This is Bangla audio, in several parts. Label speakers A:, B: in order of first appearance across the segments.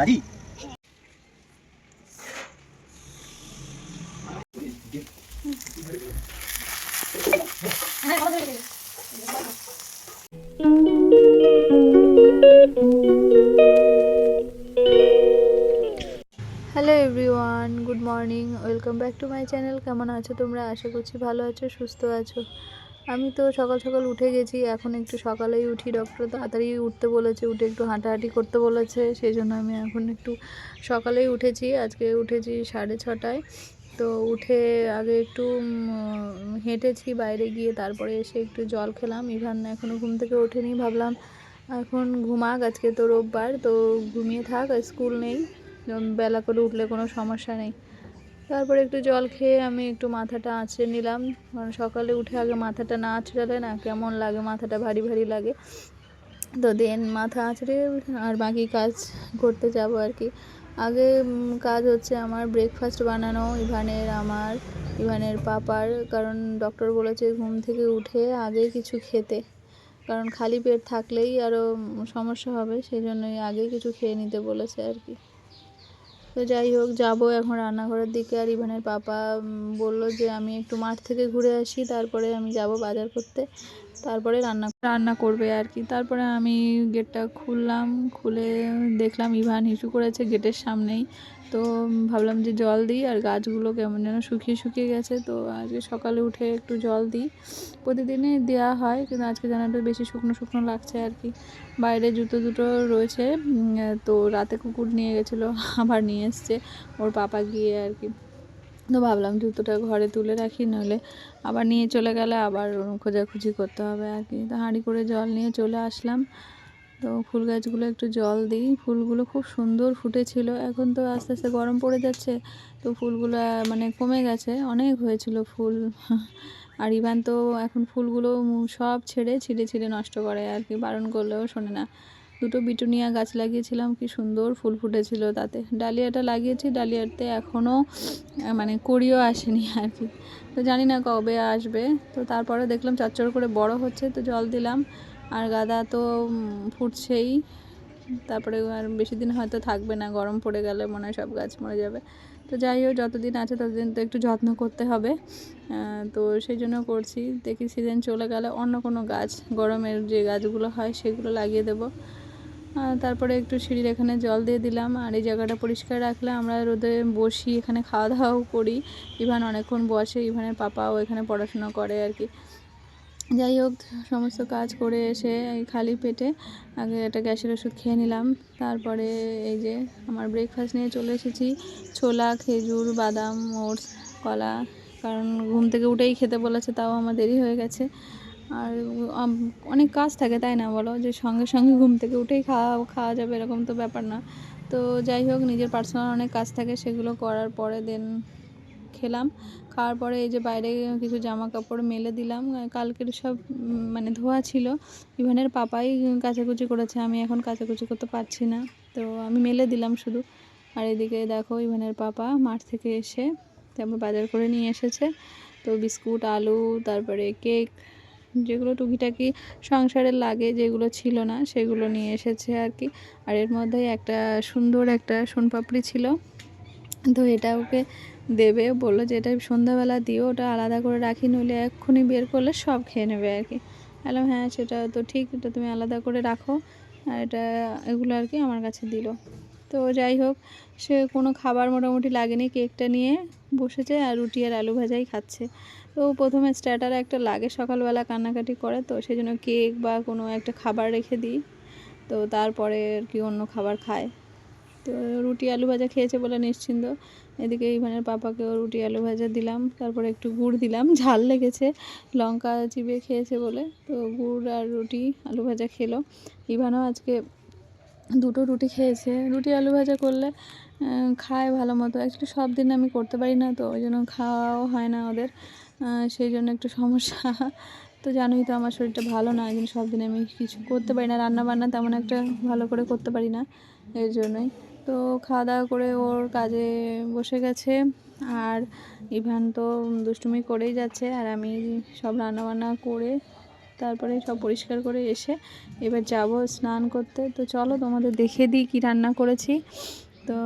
A: রাজি
B: hello everyone good morning welcome back to my channel কেমন আছো তোমরা? আশা করছি ভালো আছো, সুস্থ আছো। আমি তো সকাল সকাল উঠে গেছি, এখন একটু সকালেই উঠি ডক্টর তাড়াতাড়ি উঠতে বলেছে, উঠে একটু হাঁটাহাঁটি করতে বলেছে সেই জন্য আমি এখন একটু সকালেই উঠেছি, আজকে উঠেছি সাড়ে ছটায়। তো উঠে আগে একটু হেঁটেছি বাইরে গিয়ে, তারপরে এসে একটু জল খেলাম, ইভান এখনও ঘুম থেকে ওঠেনি, ভাবলাম এখন ঘুমাক, আজকে তো রোববার, তো ঘুমিয়ে থাক, স্কুল নেই বেলা করে উঠলে কোনো সমস্যা নেই। তারপরে একটু জল খেয়ে আমি একটু মাথাটা আঁচড়ে নিলাম। কারণ সকালে উঠে আগে মাথাটা না আঁচড়ালে না কেমন লাগে, মাথাটা ভারী ভারী লাগে। তো দেন মাথা আঁচড়ে আর বাকি কাজ করতে যাব আর কি। আগে কাজ হচ্ছে আমার ব্রেকফাস্ট বানানো, ইভানের আমার, ইভানের পাপার। কারণ ডক্টর বলেছে ঘুম থেকে উঠে আগে কিছু খেতে। কারণ খালি পেট থাকলেই আরও সমস্যা হবে, সেই জন্যই আগেই কিছু খেয়ে নিতে বলেছে আর কি। তো যাই হোক, যাব এখন রান্নাঘরের দিকে। আর ইভানের পাপা বলল যে আমি একটু মাঠ থেকে ঘুরে আসি, তারপরে আমি যাব বাজার করতে। তারপরে রান্না রান্না করবে আর কি। তারপরে আমি গেটটা খুললাম, খুলে দেখলাম ইভান হিসু করেছে গেটের সামনেই। তো ভাবলাম যে জল দিই আর গাছগুলো কেমন যেন শুকিয়ে শুকিয়ে গেছে। তো আজকে সকালে উঠে একটু জল দিই। প্রতিদিনই দেওয়া হয়, কিন্তু আজকে যেন একটু বেশি শুকনো শুকনো লাগছে আর কি। বাইরে জুতো দুটো রয়েছে তো রাতে কুকুর নিয়ে গেছিল, আবার নিয়ে এসছে, ওর পাপা গিয়ে আর কি তো ভাবলাম, জুতোটা ঘরে তুলে রাখি, নইলে আবার নিয়ে চলে গেলে আবার খোঁজাখুঁজি করতে হবে আর কি। তো হাঁড়ি করে জল নিয়ে চলে আসলাম। তো ফুল গাছগুলো একটু জল দিই। ফুলগুলো খুব সুন্দর ফুটেছিল। এখন তো আস্তে আস্তে গরম পড়ে যাচ্ছে। তো ফুলগুলো মানে কমে গেছে। অনেক হয়েছিল ফুল। আর ইভান তো এখন ফুলগুলো সব ছেড়ে ছিঁড়ে ছিঁড়ে নষ্ট করে আর কি। বারণ করলেও শোনে না। দুটো বিটুনিয়া গাছ লাগিয়েছিলাম, কি সুন্দর ফুল ফুটেছিল তাতে। ডালিয়াটা লাগিয়েছি, ডালিয়াতে এখনও মানে কড়িও আসেনি আর কি। তো জানি না কবে আসবে। তো তারপরে দেখলাম চচ্চর করে বড় হচ্ছে, তো জল দিলাম। আর গাদা তো ফুটছেই। তারপরে আর বেশি দিন হয়তো থাকবে না, গরম পড়ে গেলে মনে হয় সব গাছ মরে যাবে। তো যাই হোক, যতদিন আছে ততদিন তো একটু যত্ন করতে হবে। তো সেই জন্য করছি। দেখি সিজন চলে গেলে অন্য কোনো গাছ, গরমের যে গাছগুলো হয় সেগুলো লাগিয়ে দেবো। তারপরে একটু সিঁড়ির এখানে জল দিয়ে দিলাম আর এই জায়গাটা পরিষ্কার রাখলে আমরা রোদে বসি, এখানে খাওয়া দাওয়াও করি। ইভান অনেকক্ষণ বসে, ইভানের পাপাও এখানে পড়াশোনা করে আর কি। যাই হোক, সমস্ত কাজ করে এসে এই খালি পেটে আগে একটা গ্যাসের ওষুধ খেয়ে নিলাম। তারপরে এই যে আমার ব্রেকফাস্ট নিয়ে চলে এসেছি। ছোলা, খেজুর, বাদাম, ওটস, কলা, কারণ ঘুম থেকে উঠেই খেতে বলেছে, তাও আমার দেরি হয়ে গেছে। আর অনেক কাজ থাকে, তাই না বলো? যে সঙ্গে সঙ্গে ঘুম থেকে উঠেই খাওয়া খাওয়া যাবে এরকম তো ব্যাপার না। তো যাই হোক, নিজের পার্সোনাল অনেক কাজ থাকে, সেগুলো করার পরে দেন খেলাম। খাওয়ার পরে এই যে বাইরে কিছু জামা কাপড় মেলে দিলাম। কালকের সব মানে ধোয়া ছিল। ইভানের পাপাই কাচাকুচি করেছে, আমি এখন কাচাকুচি করতে পারছি না। তো আমি মেলে দিলাম শুধু। আর এদিকে দেখো ইভানের পাপা মাঠ থেকে এসে, তারপর বাজার করে নিয়ে এসেছে। তো বিস্কুট, আলু, তারপরে কেক যেগুলো টুকিটাকি সংসারে লাগে, যেগুলো ছিল না, সেগুলো নিয়ে এসেছে আর কি। আর এর মধ্যে একটা সুন্দর একটা সোনপাপড়ি ছিল। তো এটা ওকে দেবে, বলল যে এটা সন্ধ্যাবেলা দিও, ওটা আলাদা করে রাখি, নইলে এক্ষুনি বের করলে সব খেয়ে নেবে আর কি। বললাম হ্যাঁ সেটা তো ঠিক, এটা তুমি আলাদা করে রাখো। আর এটা এগুলো আর কি আমার কাছে দিল। তো যাই হোক, সে কোনো খাবার মোটামুটি লাগেনি কেকটা নিয়ে, বসেছে আর রুটি আর আলু ভাজাই খাচ্ছে। তো প্রথমে স্ট্যাটার একটা লাগে সকালবেলা কান্নাকাটি করে, তো সেই জন্য কেক বা কোনো একটা খাবার রেখে দিই। তো তারপরে আর কি অন্য খাবার খায়। তো রুটি আলু ভাজা খেয়েছে বলে নিশ্চিন্ত। এদিকে ইভানের পাপাকেও রুটি আলু ভাজা দিলাম, তারপরে একটু গুড় দিলাম, ঝাল লেগেছে, লঙ্কা চিবিয়ে খেয়েছে বলে। তো গুড় আর রুটি আলু ভাজা খেলো। ইভানও আজকে দুটো রুটি খেয়েছে। রুটি আলু ভাজা করলে খায় ভালো মতো। অ্যাকচুয়ালি সব দিন আমি করতে পারি না, তো ওই জন্য খাওয়াও হয় না ওদের। সেই জন্য একটু সমস্যা। তো জানোই তো আমার শরীরটা ভালো না, এই জন্য সব দিন আমি কিছু করতে পারি না রান্না বান্না তেমন একটা ভালো করে করতে পারি না, এর জন্যই। তো খাওয়া দাওয়া করে ওর কাজে বসে গেছে, আর ইভান তো দুষ্টুমি করেই যাচ্ছে, আর আমি সব রান্না বান্না করে তারপরে সব পরিষ্কার করে এসে এবার যাব স্নান করতে। তো চলো তোমাদের দেখে দিই কী রান্না করেছি। তো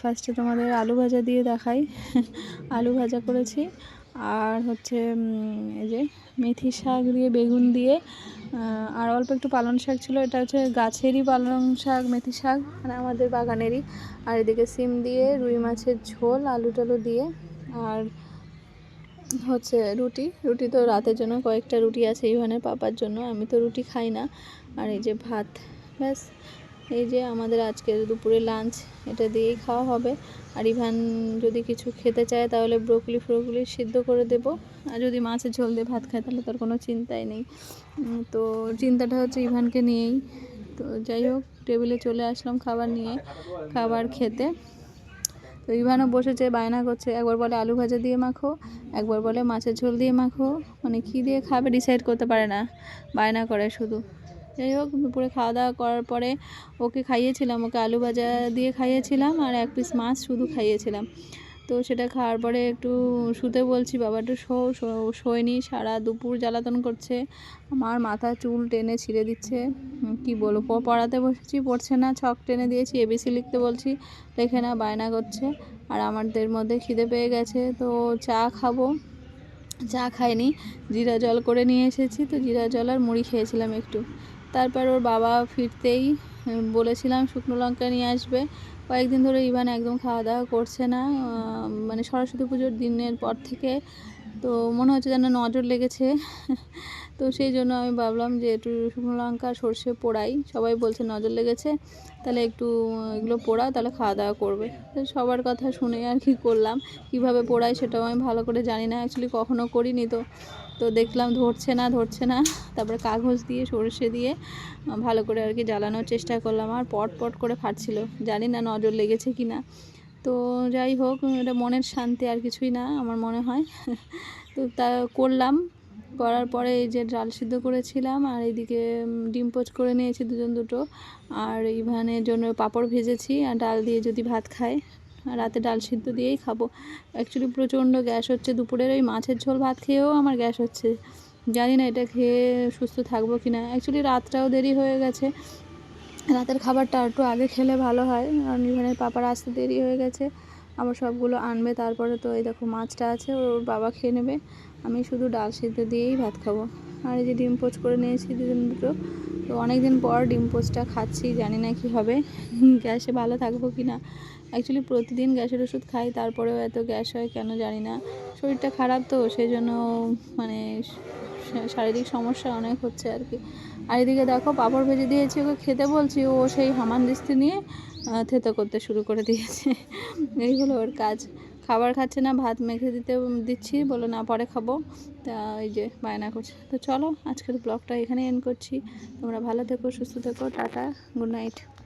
B: ফার্স্টে তোমাদের আলু ভাজা দিয়ে দেখাই। আলু ভাজা করেছি আর হচ্ছে এই যে মেথি শাক দিয়ে, বেগুন দিয়ে আর অল্প একটু পালং শাক ছিল। এটা হচ্ছে গাছেরই পালং শাক, মেথি শাক মানে আমাদের বাগানেরই। আর এদিকে সিম দিয়ে, রুই মাছের ঝোল, আলু টালু দিয়ে, আর হচ্ছে রুটি। রুটি তো রাতের জন্য, কয়েকটা রুটি আছে ইভানের পাপার জন্য। আমি তো রুটি খাই না। আর এই যে ভাত, ব্যাস। এই যে আমাদের আজকের দুপুরে লাঞ্চ এটা দিয়েই খাওয়া হবে। আর ইভান যদি কিছু খেতে চায়, তাহলে ব্রোকলি ফ্রোকলি সিদ্ধ করে দেব। আর যদি মাছের ঝোল দিয়ে ভাত খায়, তাহলে তার কোনো চিন্তাই নেই। তো চিন্তাটা হচ্ছে ইভানকে নিয়েই। তো যাই হোক টেবিলে চলে আসলাম খাবার নিয়ে, খাবার খেতে। তো ইভানও বসেছে, বায়না করছে, একবার বলে আলু ভাজা দিয়ে মাখো, একবার বলে মাছের ঝোল দিয়ে মাখো মানে কী দিয়ে খাবে ডিসাইড করতে পারে না। বায়না করে শুধু। যাই হোক, দুপুরে খাওয়া দাওয়া করার পরে ওকে খাইয়েছিলাম, ওকে আলু ভাজা দিয়ে খাইয়েছিলাম আর এক পিস মাছ শুধু খাইয়েছিলাম। তো সেটা খাওয়ার পরে একটু শুতে বলছি, বাবা, একটু শোয়নি, সারা দুপুর জ্বালাতন করছে, আমার মাথা চুল টেনে ছিঁড়ে দিচ্ছে কি বলব পড়াতে বসেছি, পড়ছে না, ছক টেনে দিয়েছি এবিসি লিখতে বলছি, লেখে না, বায়না করছে, আর আমাদের মধ্যে খিদে পেয়ে গেছে, তো চা খাব। চা খাইনি, জিরা জল করে নিয়ে এসেছি, তো জিরা জল আর মুড়ি খেয়েছিলাম একটু। তারপর ওর বাবা ফিরতেই বলেছিলাম শুকনো লঙ্কা নিয়ে আসবে। কয়েকদিন ধরে ইভান একদম খাওয়া দাওয়া করছে না মানে সরস্বতী পুজোর দিনের পর থেকে। তো মনে হচ্ছে যেন নজর লেগেছে। তো সেই জন্য আমি ভাবলাম যে একটু শুকনো লঙ্কা, সর্ষে পোড়াই। সবাই বলছে নজর লেগেছে। তাহলে একটু এগুলো পোড়া তাহলে খাওয়া দাওয়া করবে। তো সবার কথা শুনে আর কি করলাম। কীভাবে পোড়াই সেটাও আমি ভালো করে জানি না। অ্যাকচুয়ালি কখনও করিনি তো। তো দেখলাম ধরছে না ধরছে না। তারপরে কাগজ দিয়ে, সর্ষে দিয়ে ভালো করে আর কি জ্বালানোর চেষ্টা করলাম। আর পট পট করে ফাটছিল। জানি না নজর লেগেছে কি না তো যাই হোক, এটা মনের শান্তি আর কিছুই না, আমার মনে হয়। তো তা করলাম। করার পরে এই যে ডাল সিদ্ধ করেছিলাম আর এইদিকে ডিম পোচ করে নিয়েছি দুজন দুটো। আর ইভানের জন্য পাঁপড় ভেজেছি আর ডাল দিয়ে যদি ভাত খায়, রাতে ডাল সিদ্ধ দিয়েই খাব। অ্যাকচুয়ালি প্রচণ্ড গ্যাস হচ্ছে দুপুরের, ওই মাছের ঝোল ভাত খেয়েও আমার গ্যাস হচ্ছে। জানি না এটা খেয়ে সুস্থ থাকব কি না অ্যাকচুয়ালি রাতটাও দেরি হয়ে গেছে। রাতের খাবারটা একটু আগে খেলে ভালো হয়, কারণ ইভানের পাপার আসতে দেরি হয়ে গেছে। আবার সবগুলো আনবে, তারপরে তো এই দেখো মাছটা আছে, ওর বাবা খেয়ে নেবে। আমি শুধু ডাল সিদ্ধ দিয়েই ভাত খাব। আর এই যে ডিম পোচ করে নিয়েছি দুজন দুটো, তো অনেক দিন পর ডিম পোচটা খাচ্ছি, জানি না কি হবে। গ্যাসে ভালো থাকব কি না? অ্যাকচুয়ালি প্রতিদিন গ্যাসের ওষুধ খাই, তারপরেও এত গ্যাস হয় কেন জানি না। শরীরটা খারাপ তো সেই জন্য মানে শারীরিক সমস্যা অনেক হচ্ছে আর কি। আর এদিকে দেখো পাঁপড় ভেজে দিয়েছি, ওকে খেতে বলছি, ও সেই হামান দিস্তি নিয়ে থেতো করতে শুরু করে দিয়েছে। এই হলো ওর কাজ। খাবার খাচ্ছে না, ভাত মেখে দিতে দিচ্ছি। বলো না, পরে খাব। তা এই যে বায়না করছে। তো চলো, আজকের ব্লগটা এখানে এন্ড করছি। তোমরা ভালো থেকো, সুস্থ থেকো, টাটা, গুড নাইট।